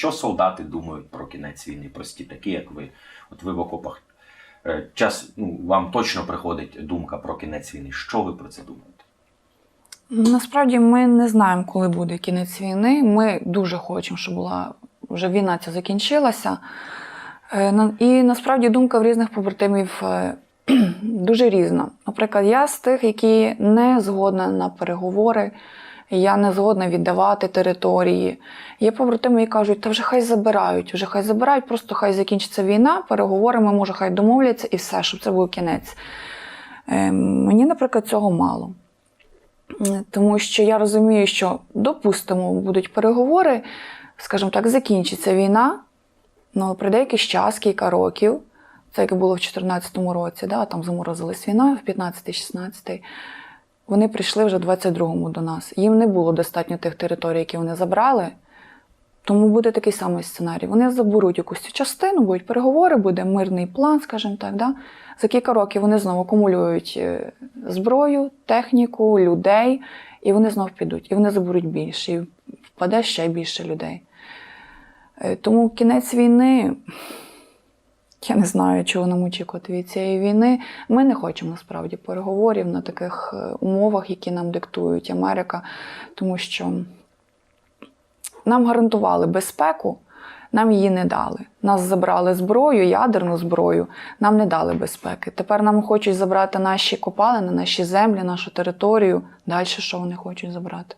що солдати думають про кінець війни? Прості, такі, як ви. От ви в окопах. Е, Час ну, вам точно приходить думка про кінець війни. Що ви про це думаєте? Насправді ми не знаємо, коли буде кінець війни. Ми дуже хочемо, щоб була вже війна ця закінчилася. Е, І насправді думка в різних побратимів е, дуже різна. Наприклад, я з тих, які не згодна на переговори, я не згодна віддавати території. Є побратими, які кажуть, та вже хай забирають, вже хай забирають, просто хай закінчиться війна, переговорами, може, хай домовляться і все, щоб це був кінець. Е, Мені, наприклад, цього мало. Тому що я розумію, що допустимо, будуть переговори, скажімо так, закінчиться війна, ну прийде якийсь час, кілька років. Це як було в 2014 році, да, там заморозилась війна в 15-16. Вони прийшли вже в 22-му до нас. Їм не було достатньо тих територій, які вони забрали. Тому буде такий самий сценарій. Вони заберуть якусь цю частину, будуть переговори, буде мирний план, скажімо так. Да? За кілька років вони знову акумулюють е, зброю, техніку, людей, і вони знову підуть. І вони заберуть більше, і впаде ще більше людей. Е, Тому кінець війни. Я не знаю, чого нам очікувати від цієї війни. Ми не хочемо насправді переговорів на таких е, умовах, які нам диктують Америка, тому що нам гарантували безпеку, нам її не дали. Нас забрали зброю, ядерну зброю, нам не дали безпеки. Тепер нам хочуть забрати наші копалини, наші землі, нашу територію. Далі що вони хочуть забрати?